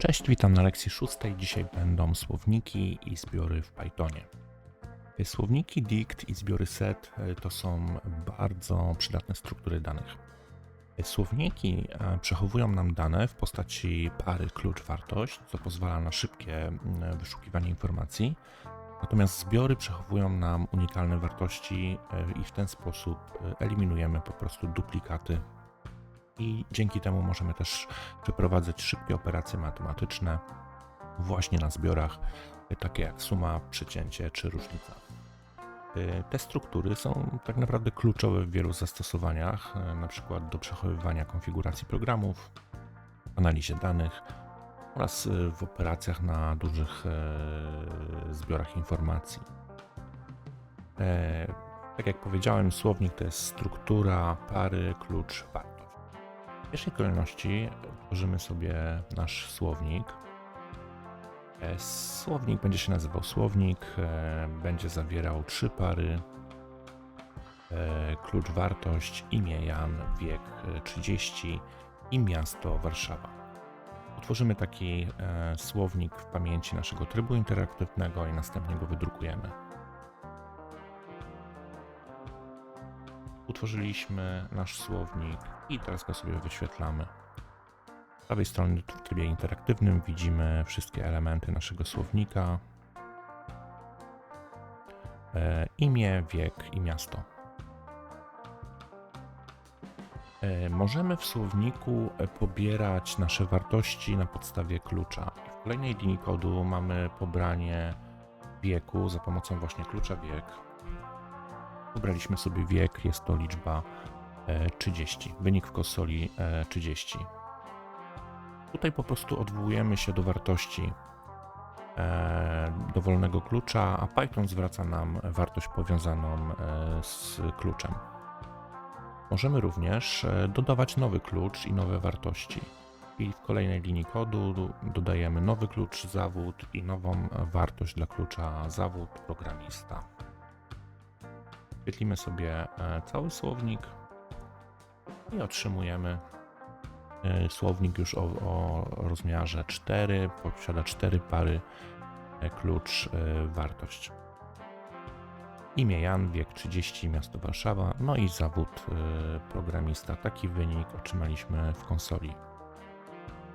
Cześć, witam na lekcji szóstej. Dzisiaj będą słowniki i zbiory w Pythonie. Słowniki dict i zbiory set e, to są bardzo przydatne struktury danych. Słowniki e, przechowują nam dane w postaci pary klucz-wartość, co pozwala na szybkie wyszukiwanie informacji. Natomiast zbiory przechowują nam unikalne wartości e, i w ten sposób eliminujemy po prostu duplikaty i dzięki temu możemy też przeprowadzać szybkie operacje matematyczne właśnie na zbiorach, takie jak suma, przecięcie czy różnica. Y, te struktury są tak naprawdę kluczowe w wielu zastosowaniach, y, na przykład do przechowywania konfiguracji programów, analizie danych oraz w operacjach na dużych zbiorach informacji. Tak jak powiedziałem, słownik to jest struktura, pary, klucz, wartość. W pierwszej kolejności tworzymy sobie nasz słownik. E, słownik będzie się nazywał słownik, e, będzie zawierał trzy pary. E, klucz wartość, imię Jan, wiek 30 i miasto Warszawa. Utworzymy taki słownik w pamięci naszego trybu interaktywnego i następnie go wydrukujemy. Utworzyliśmy nasz słownik i teraz go sobie wyświetlamy. Z prawej strony w trybie interaktywnym widzimy wszystkie elementy naszego słownika. E, imię, wiek i miasto. E, możemy w słowniku e, pobierać nasze wartości na podstawie klucza. W kolejnej linii kodu mamy pobranie wieku za pomocą właśnie klucza wiek. Wybraliśmy sobie wiek, jest to liczba 30. E, Wynik w konsoli 30. E, Tutaj po prostu odwołujemy się do wartości e, dowolnego klucza, a Python zwraca nam wartość powiązaną z kluczem. Możemy również dodawać nowy klucz i nowe wartości. I w kolejnej linii kodu dodajemy nowy klucz zawód i nową wartość dla klucza zawód programista. Wyświetlimy sobie e, cały słownik i otrzymujemy e, słownik już o, o rozmiarze 4, posiada 4 pary e, klucz wartość. Imię Jan, wiek 30, miasto Warszawa, no i zawód programista. Taki wynik otrzymaliśmy w konsoli.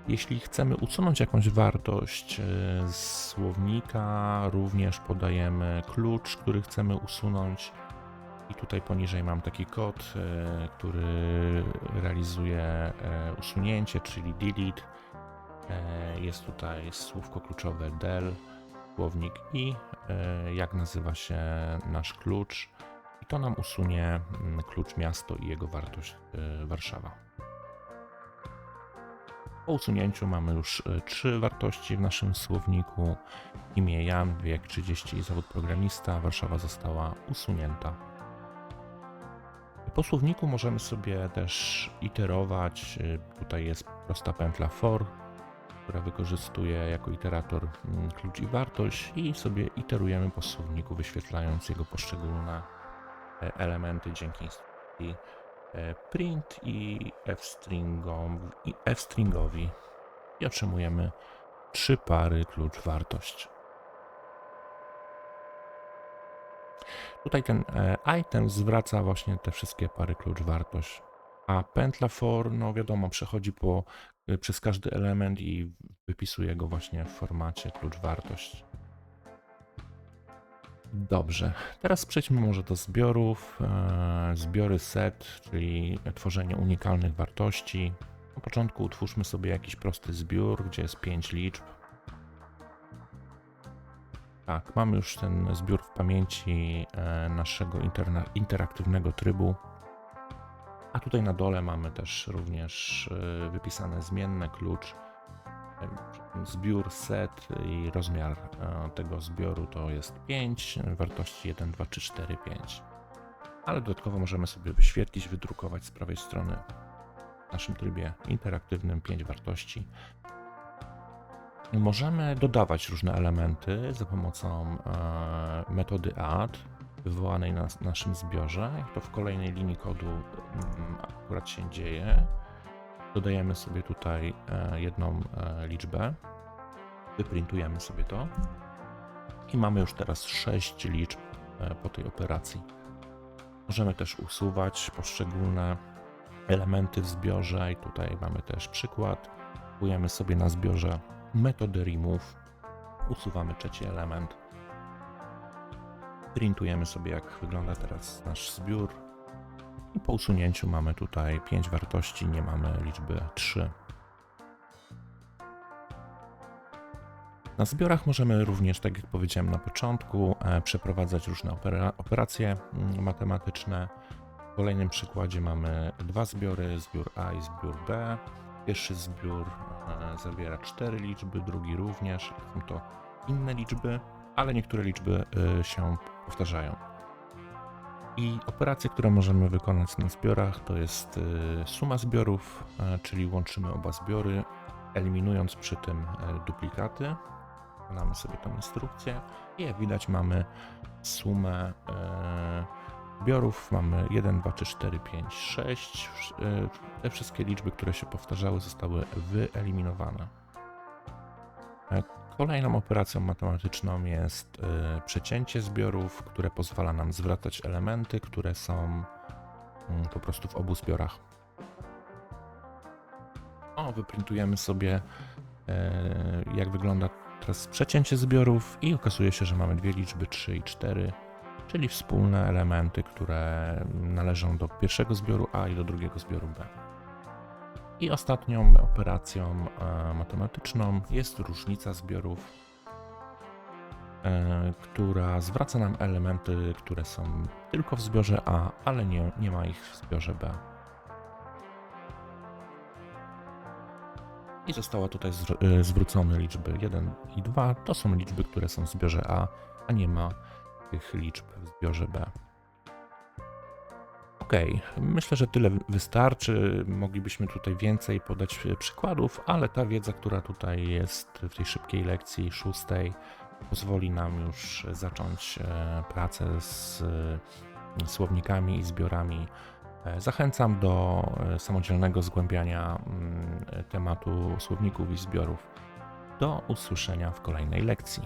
Jeśli chcemy usunąć jakąś wartość z słownika, również podajemy klucz, który chcemy usunąć i tutaj poniżej mam taki kod, e, który realizuje e, usunięcie, czyli delete. E, jest tutaj słówko kluczowe del, słownik i jak nazywa się nasz klucz. I to nam usunie mm, klucz miasto i jego wartość Warszawa. Po usunięciu mamy już trzy wartości w naszym słowniku. Imię Jan, wiek 30 i zawód programista. Warszawa została usunięta. Po słowniku możemy sobie też iterować. Y, tutaj jest prosta pętla for, która wykorzystuje jako iterator mm, klucz i wartość i sobie iterujemy po słowniku, wyświetlając jego poszczególne e, elementy dzięki instrukcji e, print i f-stringowi i otrzymujemy trzy pary klucz wartość. Tutaj ten e, item zwraca właśnie te wszystkie pary klucz wartość. A pętla for, no wiadomo, przechodzi po, e, przez każdy element i wypisuje go właśnie w formacie klucz wartość. Dobrze, teraz przejdźmy może do zbiorów. E, zbiory set, czyli tworzenie unikalnych wartości. Na początku utwórzmy sobie jakiś prosty zbiór, gdzie jest 5 liczb. Tak, mamy już ten zbiór w pamięci e, naszego interaktywnego trybu. A tutaj na dole mamy też również e, wypisane zmienne klucz, e, zbiór set i rozmiar tego zbioru to jest 5, wartości 1, 2, 3, 4, 5. Ale dodatkowo możemy sobie wyświetlić, wydrukować z prawej strony w naszym trybie interaktywnym 5 wartości. Możemy dodawać różne elementy za pomocą e, metody add wywołanej na naszym zbiorze. To w kolejnej linii kodu mm, akurat się dzieje, dodajemy sobie tutaj e, jedną e, liczbę Wyprintujemy sobie to. I mamy już teraz 6 liczb po tej operacji. Możemy też usuwać poszczególne elementy w zbiorze i tutaj mamy też przykład. Kupujemy sobie na zbiorze metodę remove, usuwamy trzeci element, printujemy sobie jak wygląda teraz nasz zbiór i po usunięciu mamy tutaj 5 wartości, nie mamy liczby 3. Na zbiorach możemy również, tak jak powiedziałem na początku, e, przeprowadzać różne opera- operacje mm, matematyczne. W kolejnym przykładzie mamy dwa zbiory, zbiór A i zbiór B. Pierwszy zbiór e, zawiera cztery liczby, drugi również. Są to inne liczby, ale niektóre liczby e, się powtarzają. I operacje, które możemy wykonać na zbiorach, to jest e, suma zbiorów, czyli łączymy oba zbiory, eliminując przy tym e, duplikaty. Wykonamy sobie tą instrukcję i jak widać mamy sumę e, zbiorów. Mamy 1, 2, 3, 4, 5, 6. Wsz- e, Te wszystkie liczby, które się powtarzały, zostały wyeliminowane. E, Kolejną operacją matematyczną jest e, przecięcie zbiorów, które pozwala nam zwracać elementy, które są mm, po prostu w obu zbiorach. O, wyprintujemy sobie, e, jak wygląda teraz przecięcie zbiorów i okazuje się, że mamy dwie liczby 3 i 4, czyli wspólne elementy, które należą do pierwszego zbioru A i do drugiego zbioru B. I ostatnią operacją e, matematyczną jest różnica zbiorów, e, która zwraca nam elementy, które są tylko w zbiorze A, ale nie, nie ma ich w zbiorze B. I została tutaj e, zwrócone liczby 1 i 2. To są liczby, które są w zbiorze A, a nie ma tych liczb w zbiorze B. Okej, myślę, że tyle wystarczy. Moglibyśmy tutaj więcej podać e, przykładów, ale ta wiedza, która tutaj jest w tej szybkiej lekcji szóstej, pozwoli nam już zacząć e, pracę z e, słownikami i zbiorami. Zachęcam do samodzielnego zgłębiania mm, tematu słowników i zbiorów. Do usłyszenia w kolejnej lekcji.